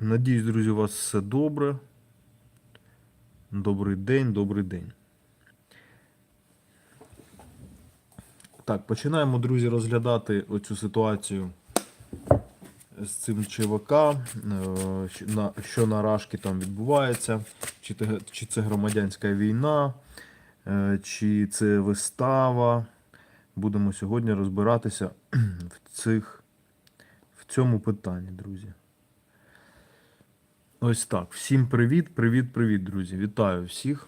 Надіюсь, друзі, у вас все добре. Добрий день, добрий день. Так, починаємо, друзі, розглядати оцю ситуацію з цим ЧВК, е, що на- Рашки там відбувається, чи, це громадянська війна, е, чи це вистава. Будемо сьогодні розбиратися в, цих, в цьому питанні, друзі. Ось так. Всім привіт, привіт, привіт, друзі. Вітаю всіх,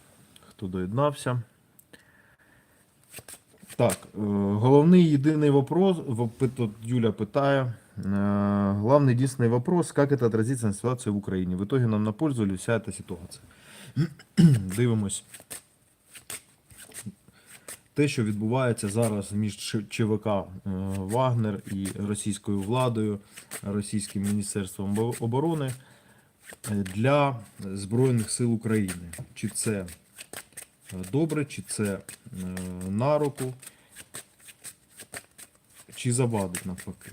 хто доєднався. Так, е, головний єдиний вопрос, воп- тут Юля питає. е, Главный единственный вопрос, как это отразится на ситуацию в Украине. В итоге нам на пользу ли вся эта ситуація? Дивимось. Те, що відбувається зараз між Ч- ЧВК е, Вагнер і російською владою, російським міністерством обо- оборони е, для Збройних сил України. Чи це е, добре, чи це е, на руку, чи завадить навпаки.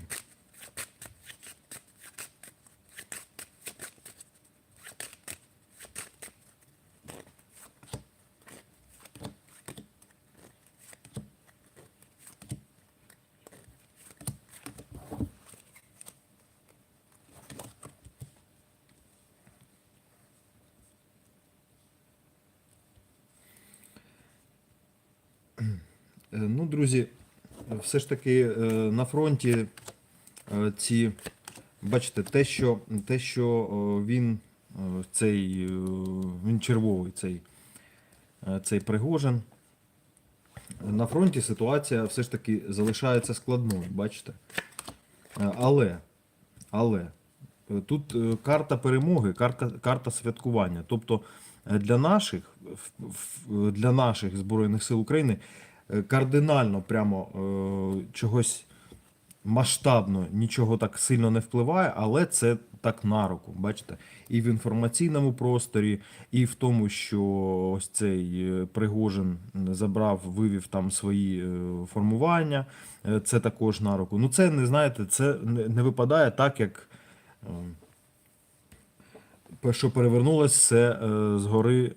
Ну, друзі, все ж таки е, на фронті е, ці, бачите, те, що, те, що е, він е, цей, е, він червовий, цей, е, цей Пригожин. На фронті ситуація все ж таки залишається складною, бачите? Е, Але, але е, тут е, карта перемоги, карта, карта святкування. Тобто е, для наших, для наших Збройних сил України е, кардинально прямо е, чогось масштабно нічого так сильно не впливає, але це так на руку, бачите? І в інформаційному просторі, і в тому, що ось цей е, Пригожин забрав, вивів там свої е, формування, е, це також на руку. Ну, це не знаєте, це не, випадає так, як. е, що перевернулось все е, згори е,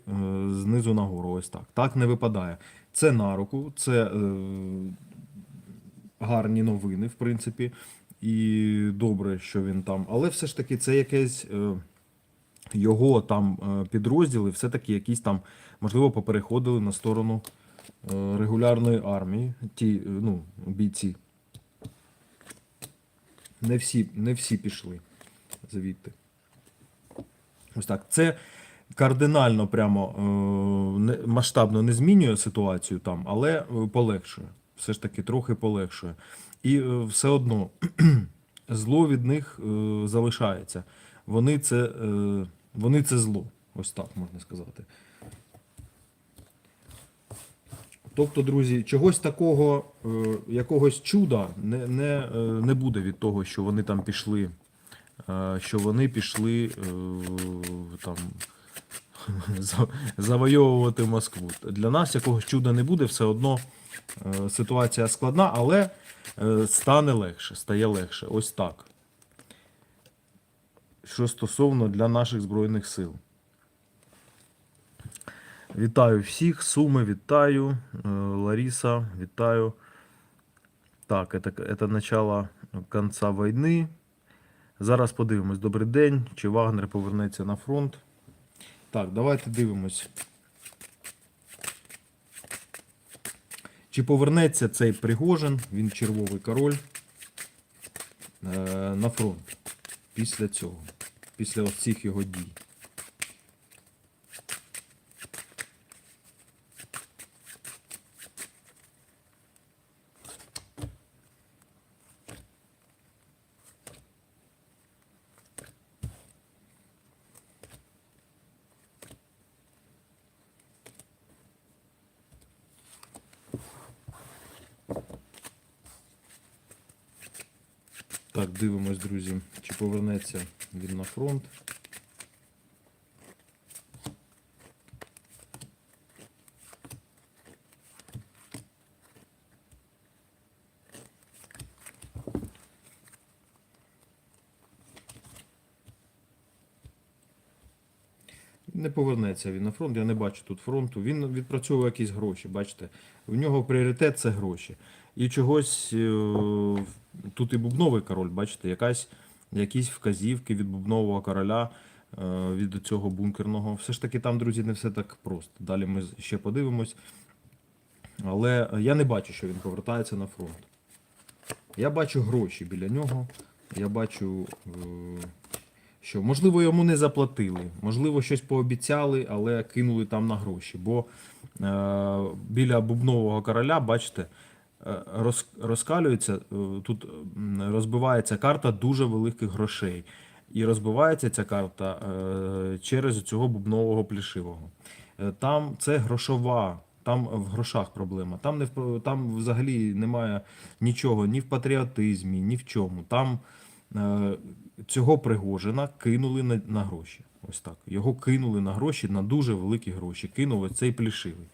знизу нагору. Ось так. Так не випадає. Це на руку, це е, гарні новини, в принципі, і добре, що він там. Але все ж таки, це якесь е, його там е, підрозділи, все-таки якісь там, можливо, попереходили на сторону е, регулярної армії, ті е, ну, бійці. Не всі, не всі пішли звідти. Ось так. Це кардинально прямо е, масштабно не змінює ситуацію там, але е, полегшує. Все ж таки трохи полегшує. І е, все одно зло від них залишається. Вони це, вони це зло. Ось так можна сказати. Тобто, друзі, чогось такого, якогось чуда не, не, не буде від того, що вони там пішли, що вони пішли там завойовувати Москву. Для нас якогось чуда не буде, все одно е, ситуація складна, але е, стане легше, стає легше. Ось так. Що стосовно для наших Збройних сил. Вітаю всіх, Суми, вітаю, е, Лариса, вітаю. Так, это, это начало конца війни. Зараз подивимось. Добрий день. Чи Вагнер повернеться на фронт? Так, давайте дивимось. Чи повернеться цей Пригожин, він червовий король, е, на фронт після цього, після ось цих його дій. Так, дивимось, друзі, чи повернеться він на фронт. Не він на фронт, я не бачу тут фронту. Він відпрацьовує якісь гроші, бачите. В нього пріоритет це гроші. І чогось е, тут і бубновий король, бачите, якась, якісь вказівки від бубнового короля, е, від цього бункерного. Все ж таки там, друзі, не все так просто. Далі ми ще подивимось. Але я не бачу, що він повертається на фронт. Я бачу гроші біля нього. Я бачу, е, що можливо йому не заплатили, можливо, щось пообіцяли, але кинули там на гроші. Бо е, біля бубнового короля, бачите, е, роз, розкалюється, е, тут розбивається карта дуже великих грошей. І розбивається ця карта е, через цього бубнового плішивого. Е, Там це грошова, там в грошах проблема. Там не в там взагалі немає нічого ні в патріотизмі, ні в чому. Там цього Пригожина кинули на, на гроші. Ось так. Його кинули на гроші, на дуже великі гроші. Кинув ось цей плішивий.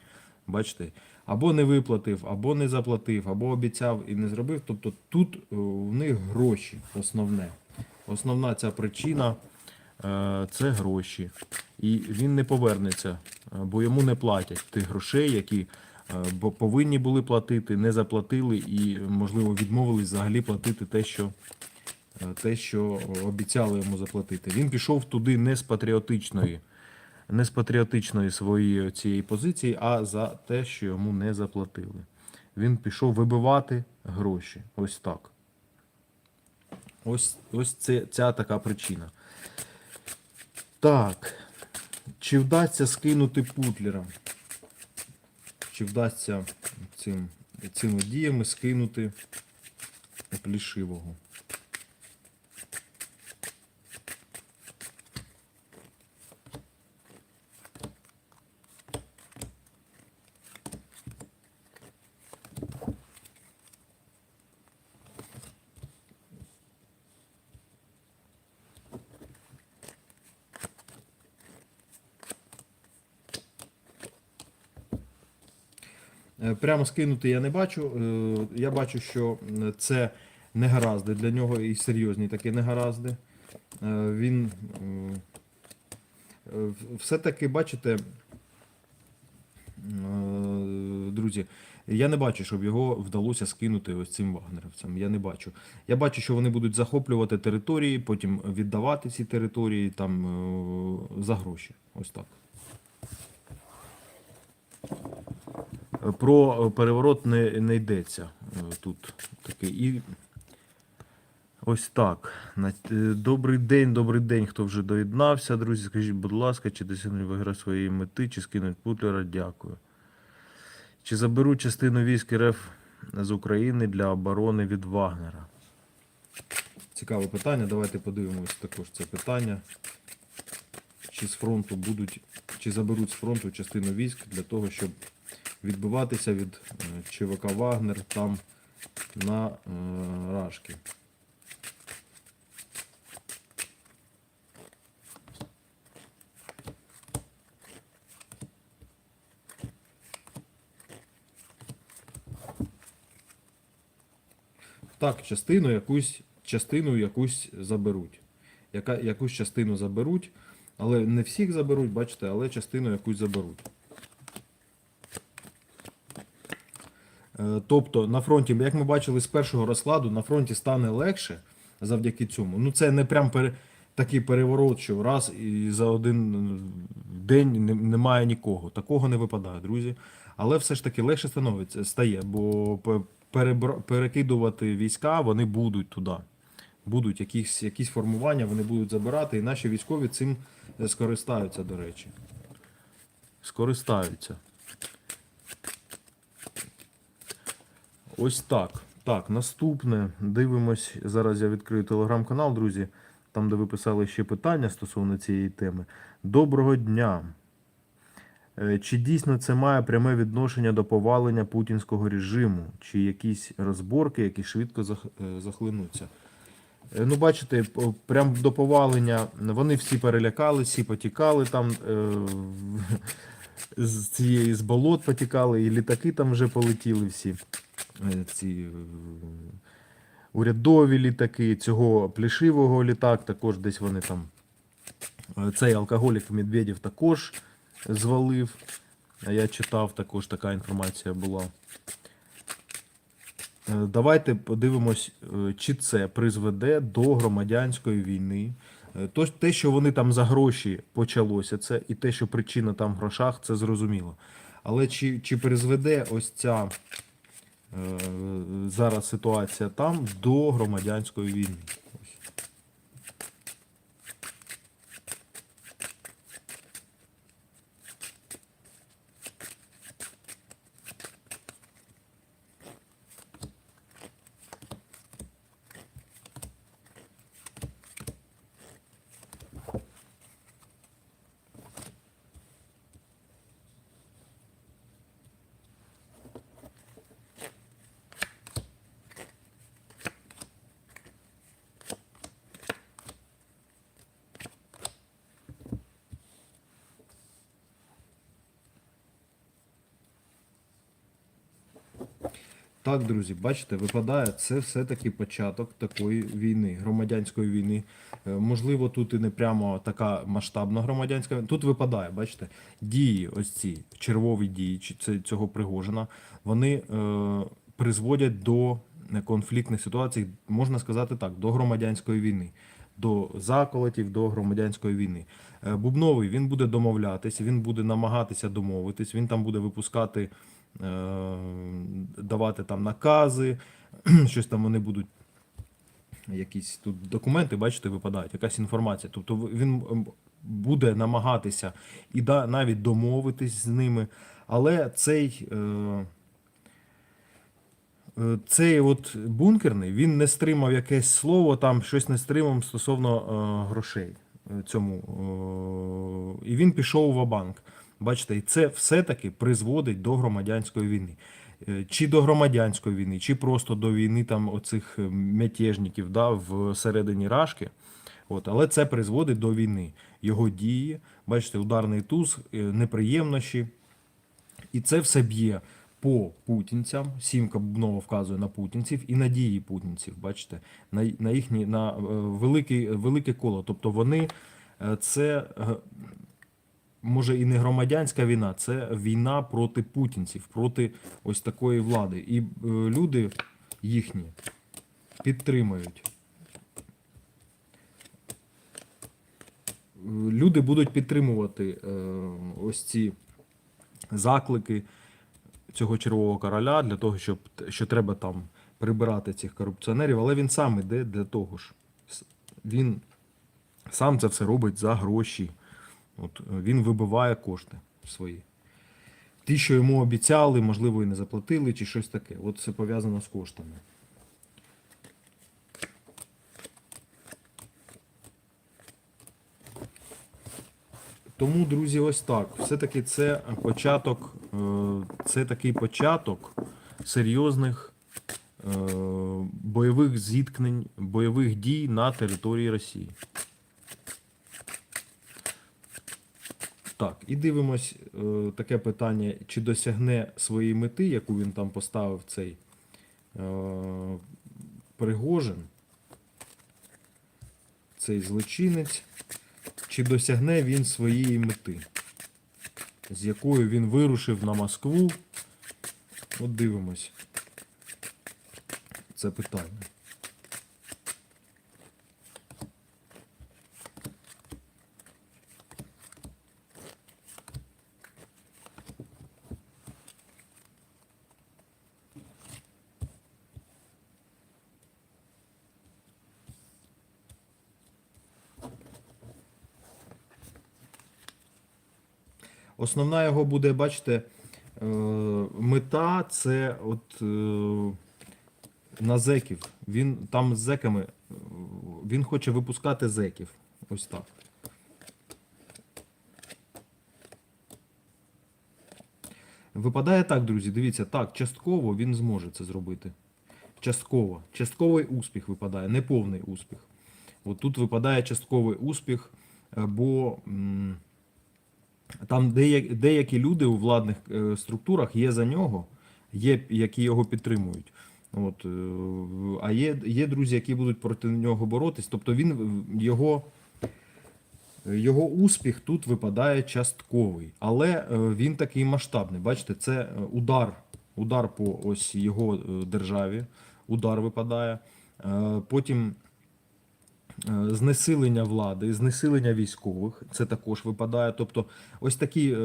Бачите, або не виплатив, або не заплатив, або обіцяв і не зробив. Тобто тут е, в них гроші основне. Основна ця причина е, це гроші. І він не повернеться, е, бо йому не платять тих грошей, які повинні були платити, не заплатили і, можливо, відмовились взагалі платити те, що, те, що обіцяли йому заплатити. Він пішов туди не з патріотичної, не з патріотичної своєї цієї позиції, а за те, що йому не заплатили. Він пішов вибивати гроші. Ось так. Ось, ось це, ця така причина. Так. Чи вдасться скинути путлера? Чи вдасться цим, цими діями скинути плішивого? Прямо скинути я не бачу. Е, Я бачу, що е, це негаразди для нього і серйозні такі негаразди. Е, Він е, е, все-таки, бачите, е, друзі, я не бачу, щоб його вдалося скинути ось цим вагнерівцям. Я не бачу. Я бачу, що вони будуть захоплювати території, потім віддавати ці території там е, за гроші. Ось так. Про переворот не, не йдеться е, тут такий. І ось так. Е, Добрий день, добрий день, хто вже доєднався. Друзі, скажіть, будь ласка, чи досягнули ви гра своєї мети, чи скинуть Путлера? Дякую. Чи заберуть частину військ РФ з України для оборони від Вагнера? Цікаве питання. Давайте подивимось також це питання. Чи з фронту будуть, чи заберуть з фронту частину військ для того, щоб відбиватися від е, ЧВК Вагнер там на е, Рашки. Так, частину якусь, частину якусь заберуть. Яка, якусь частину заберуть, але не всіх заберуть, бачите, але частину якусь заберуть. Тобто на фронті, як ми бачили з першого розкладу, на фронті стане легше завдяки цьому. Ну це не прям пере, такий переворот, що раз і за один е, день немає нікого. Такого не випадає, друзі. Але все ж таки легше становиться, стає, бо пе- перекидувати війська вони будуть туди. Будуть якісь, якісь формування, вони будуть забирати, і наші військові цим е, скористаються, до речі. Скористаються. Ось так. Так, наступне. Дивимось. Зараз я відкрию телеграм-канал, друзі, там, де ви писали ще питання стосовно цієї теми. Доброго дня. Е, Чи дійсно це має пряме відношення до повалення путінського режиму, чи якісь розборки, які швидко е, захлинуться? Е, Ну, бачите, прям до повалення вони всі перелякали, всі потікали там з цієї з болот потікали, і літаки там вже полетіли всі. Е, Ці е, урядові літаки, цього плішивого літак, також десь вони там Е, Цей алкоголік Медведєв також звалив. Я читав, також така інформація була. Давайте подивимось, чи це призведе до громадянської війни. Е, То, те, що вони там за гроші почалося, це і те, що причина там в грошах, це зрозуміло. Але чи, чи призведе ось ця зараз ситуація там до громадянської війни? Так, друзі, бачите, випадає, це все-таки початок такої війни, громадянської війни. Е, Можливо, тут і не прямо така масштабна громадянська війна. Тут випадає, бачите, дії, ось ці червові дії цього Пригожина, вони е, призводять до конфліктних ситуацій, можна сказати так, до громадянської війни. До заколотів, до громадянської війни. Е, Бубновий він буде домовлятися, він буде намагатися домовитись, він там буде випускати давати там накази, щось там вони будуть. Якісь тут документи, бачите, випадають, якась інформація. Тобто він ем, буде намагатися і да, навіть домовитись з ними. Але цей, е, е, цей от бункерний він не стримав якесь слово, там щось не стримав стосовно е, грошей е, цьому. Е, і він пішов в банк. Бачите, і це все-таки призводить до громадянської війни. Е, Чи до громадянської війни, чи просто до війни там оцих е, мятежників да, всередині Рашки. От, але це призводить до війни. Його дії, бачите, ударний туз, е, неприємнощі. І це все б'є по путінцям. Сімка Бубнова вказує на путінців і на дії путінців. Бачите, на, на їхні на велике, велике коло. Тобто вони це може і не громадянська війна, це війна проти путінців, проти ось такої влади. І е, люди їхні підтримують. Е, Люди будуть підтримувати е, ось ці заклики цього червового короля для того, щоб що треба там прибирати цих корупціонерів, але він сам іде для того ж. Він сам це все робить за гроші. От е, він вибиває кошти свої. Ті, що йому обіцяли, можливо, і не заплатили, чи щось таке. От це пов'язано з коштами. Тому, друзі, ось так. Все-таки це початок, е, це такий початок серйозних е, бойових зіткнень, бойових дій на території Росії. Так, і дивимось е, таке питання, чи досягне своєї мети, яку він там поставив цей е, Пригожин, цей злочинець, чи досягне він своєї мети, з якою він вирушив на Москву. От дивимось це питання. Основна його буде, бачите, е, мета це от е, на зеків. Він там з зеками, е, він хоче випускати зеків. Ось так. Випадає так, друзі. Дивіться, так, частково він зможе це зробити. Частково. Частковий успіх випадає, не повний успіх. От тут випадає частковий успіх, бо. Там деякі, люди у владних е, структурах є за нього, є, які його підтримують. От, е, а є, є друзі, які будуть проти нього боротись. Тобто він його Його успіх тут випадає частковий, але е, він такий масштабний. Бачите, це удар, удар по ось його державі, удар випадає. Потім знесилення влади, знесилення військових, це також випадає. Тобто, ось такі, е,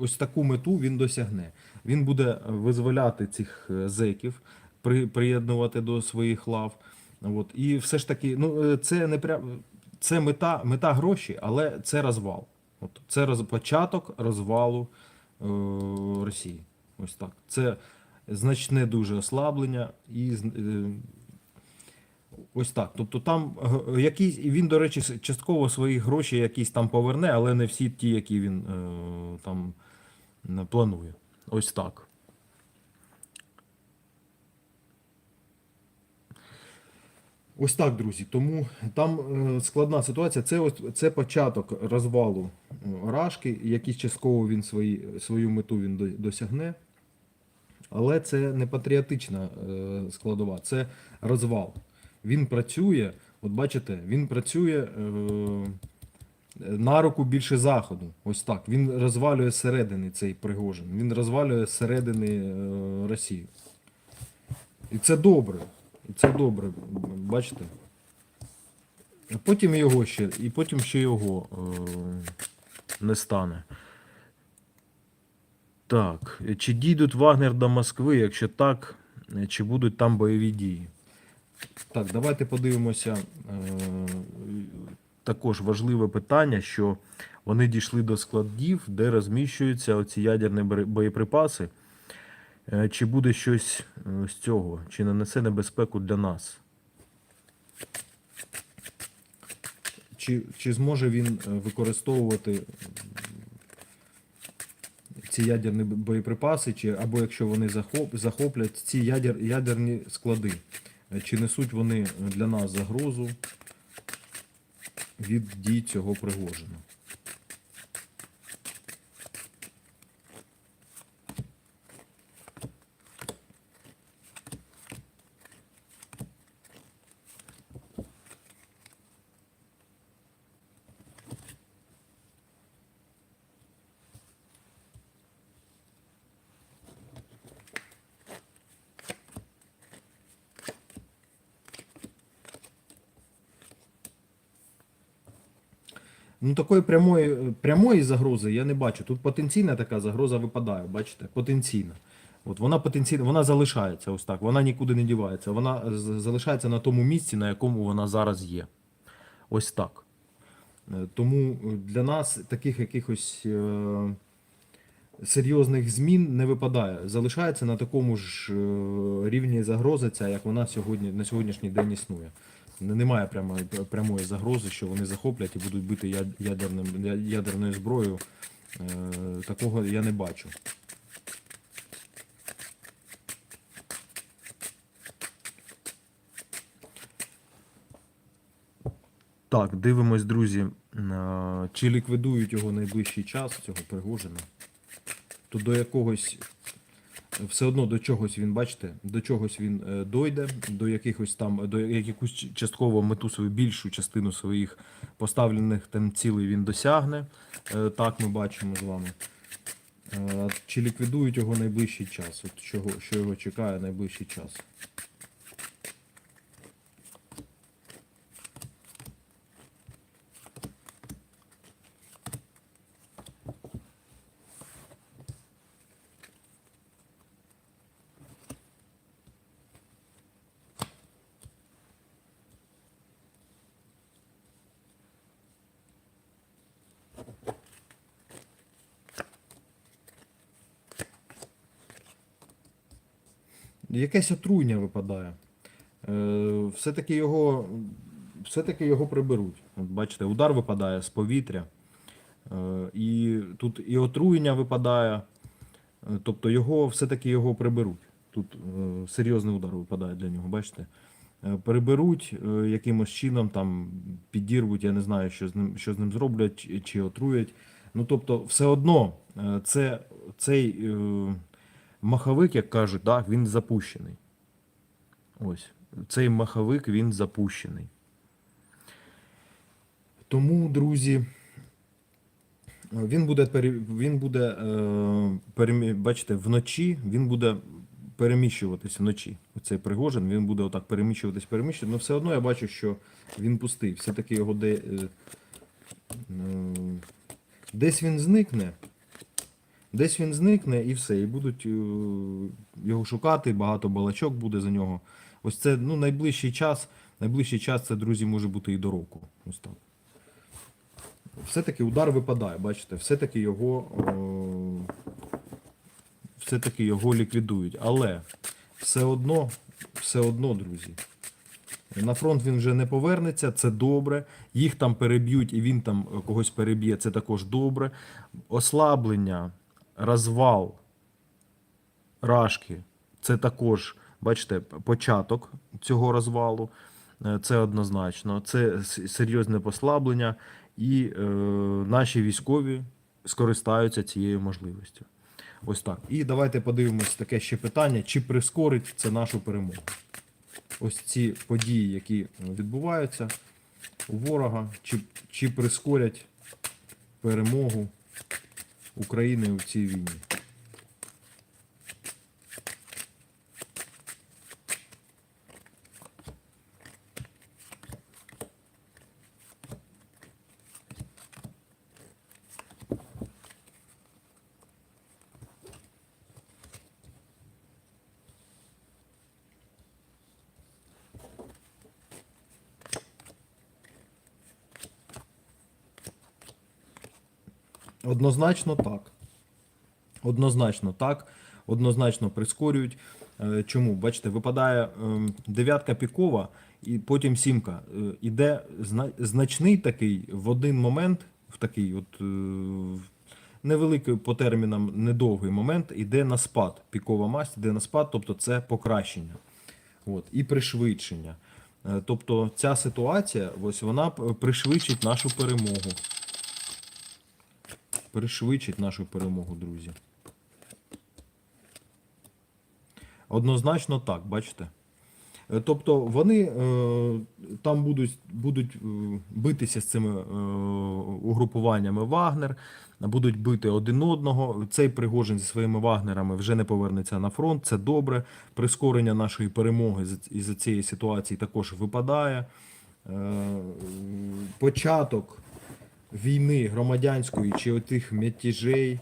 ось таку мету він досягне. Він буде визволяти цих е, зеків, при, приєднувати до своїх лав. От. І все ж таки, ну е, це не прям. Це мета, мета гроші, але це розвал. От це роз, початок розвалу е, Росії. Ось так. Це значне дуже ослаблення і е, ось так. Тобто там і він, до речі, частково свої гроші якісь там поверне, але не всі ті, які він е, там планує. Ось так. Ось так, друзі. Тому там е, складна ситуація. Це ось це початок розвалу Рашки. Якісь частково він свої, свою мету він до- досягне. Але це не патріотична е, складова, це розвал. Він працює, от бачите, він працює е, на руку більше заходу. Ось так. Він розвалює зсередини цей Пригожин. Він розвалює зсередини е, Росію. І це добре. І це добре, бачите? Потім його ще, і потім ще його е, не стане. Так, чи дійдуть Вагнер до Москви? Якщо так, чи будуть там бойові дії? Так, давайте подивимося. Е, також важливе питання, що вони дійшли до складів, де розміщуються оці ядерні боєприпаси. Е, Чи буде щось е, з цього? Чи нанесе небезпеку для нас? Чи, чи зможе він використовувати ці ядерні боєприпаси, чи, або якщо вони захоп, захоплять ці ядер, ядерні склади? Е, Чи несуть вони для нас загрозу від дій цього Пригожина? Ну, такої прямої, прямої загрози я не бачу. Тут потенційна така загроза випадає, бачите? Потенційна. От вона потенційна, вона залишається ось так, вона нікуди не дівається. Вона залишається на тому місці, на якому вона зараз є. Ось так. Е, Тому для нас таких якихось е, серйозних змін не випадає. Залишається на такому ж е, рівні загрози, ця, як вона сьогодні, на сьогоднішній день існує. Не- Немає прямої, прямої загрози, що вони захоплять і будуть бити ядерним, ядерною зброєю. Е, Такого я не бачу. Так, дивимось, друзі, е, чи ліквідують його найближчий час, цього Пригожина. То до якогось, все одно до чогось він, бачите, до чогось він е, дойде, до якихось там, до якусь частково мету свою більшу частину своїх поставлених там цілей він досягне. Е, Так ми бачимо з вами. Е, Чи ліквідують його найближчий час? От чого, що його чекає найближчий час? Якесь отруєння випадає. Е, Все-таки його, все-таки його приберуть. От бачите, удар випадає з повітря. Е, І тут і отруєння випадає. Е, Тобто його все-таки його приберуть. Тут серйозний удар випадає для нього, бачите? Приберуть е, якимось чином, там підірвуть, я не знаю, що з ним, що з ним зроблять, чи- отруять. Ну тобто, все одно це, цей маховик, як кажуть, так, він запущений. Ось. Цей маховик він запущений. Тому, друзі, він буде, він буде е, бачите, вночі він буде переміщуватись вночі. Оцей Пригожин, він буде отак переміщуватись, переміщуватись. Але все одно я бачу, що він пустий. Все-таки його де, е, е, десь він зникне. Десь він зникне і все. І будуть е, його шукати, багато балачок буде за нього. Ось це ну, найближчий час. Найближчий час це, друзі, може бути і до року. Ось так. Все-таки удар випадає, бачите, все-таки його, о, все-таки його ліквідують. Але все одно, все одно, друзі, на фронт він вже не повернеться, це добре. Їх там переб'ють і він там е, когось переб'є, це також добре. Ослаблення, розвал рашки це також, бачите, початок цього розвалу. Е, Це однозначно. Це серйозне послаблення, і е, наші військові скористаються цією можливістю. Ось так. І давайте подивимось таке ще питання: чи прискорить це нашу перемогу? Ось ці події, які відбуваються у ворога, чи, чи прискорять перемогу України у цій війні? Однозначно так. Однозначно так. Однозначно прискорюють. Е, Чому? Бачите, випадає ем, дев'ятка пікова, і потім сімка. Е, Іде значний такий в один момент, в такий от е, невеликий по термінам недовгий момент, іде на спад. Пікова масть іде на спад, тобто це покращення. От, і пришвидшення. Тобто ця ситуація, ось вона пришвидшить нашу перемогу. Пришвидшить нашу перемогу, друзі. Однозначно так, бачите. Е, Тобто вони е, там будуть, будуть е, битися з цими угрупуваннями Вагнер, будуть бити один одного. Цей Пригожин зі своїми Вагнерами вже не повернеться на фронт. Це добре. Прискорення нашої перемоги із цієї ситуації також випадає. Початок війни громадянської чи отих мятіжей,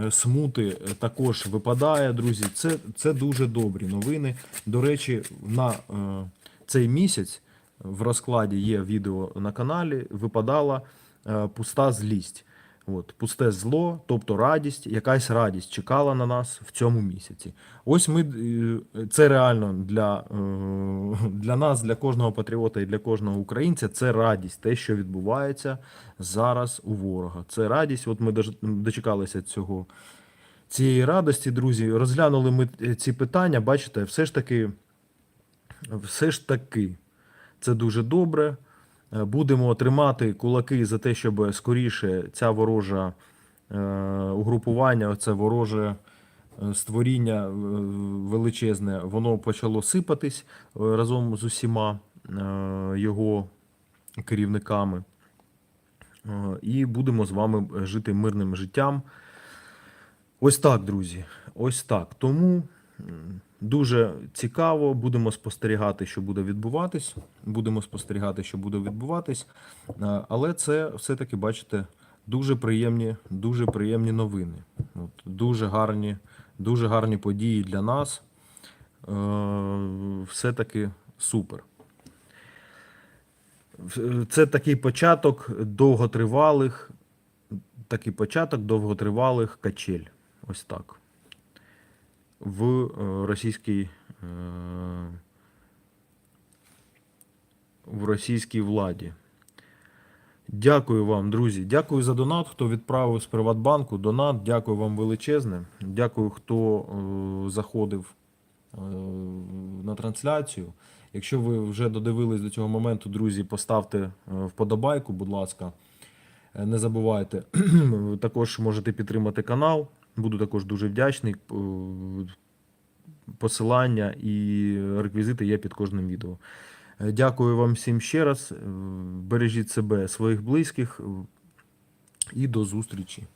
е, смути е, також випадає, друзі. Це, це дуже добрі новини. До речі, на е, цей місяць в розкладі є відео на каналі. Випадала е, пуста злість. От, пусте зло, тобто радість, якась радість чекала на нас в цьому місяці. Ось ми е, це реально для, е, для нас, для кожного патріота і для кожного українця. Це радість, те, що відбувається зараз у ворога. Це радість. От ми дочекалися цього цієї радості, друзі. Розглянули ми е, ці питання. Бачите, все ж таки, все ж таки, це дуже добре. Е, Будемо тримати кулаки за те, щоб скоріше ця ворожа е, угрупування, це вороже е, створіння величезне, воно почало сипатись разом з усіма його керівниками. І будемо з вами жити мирним життям. Ось так, друзі. Ось так. Тому дуже цікаво. Будемо спостерігати, що буде відбуватись. Будемо спостерігати, що буде відбуватись. Е, Але це все-таки, бачите, дуже приємні, дуже приємні новини. От, дуже гарні, дуже гарні події для нас. Е, Все-таки супер. Це такий початок довготривалих, такий початок довготривалих качель. Ось так. В е, російській, е, в російській владі. Дякую вам, друзі. Дякую за донат, хто відправив з Приватбанку. Донат, дякую вам величезне. Дякую, хто е, заходив на трансляцію. Якщо ви вже додивились до цього моменту, друзі, поставте вподобайку, будь ласка. Не забувайте. також можете підтримати канал. Буду також дуже вдячний. Е, Посилання і реквізити є під кожним відео. Е, Дякую вам всім ще раз. Е, Бережіть себе, своїх близьких і до зустрічі.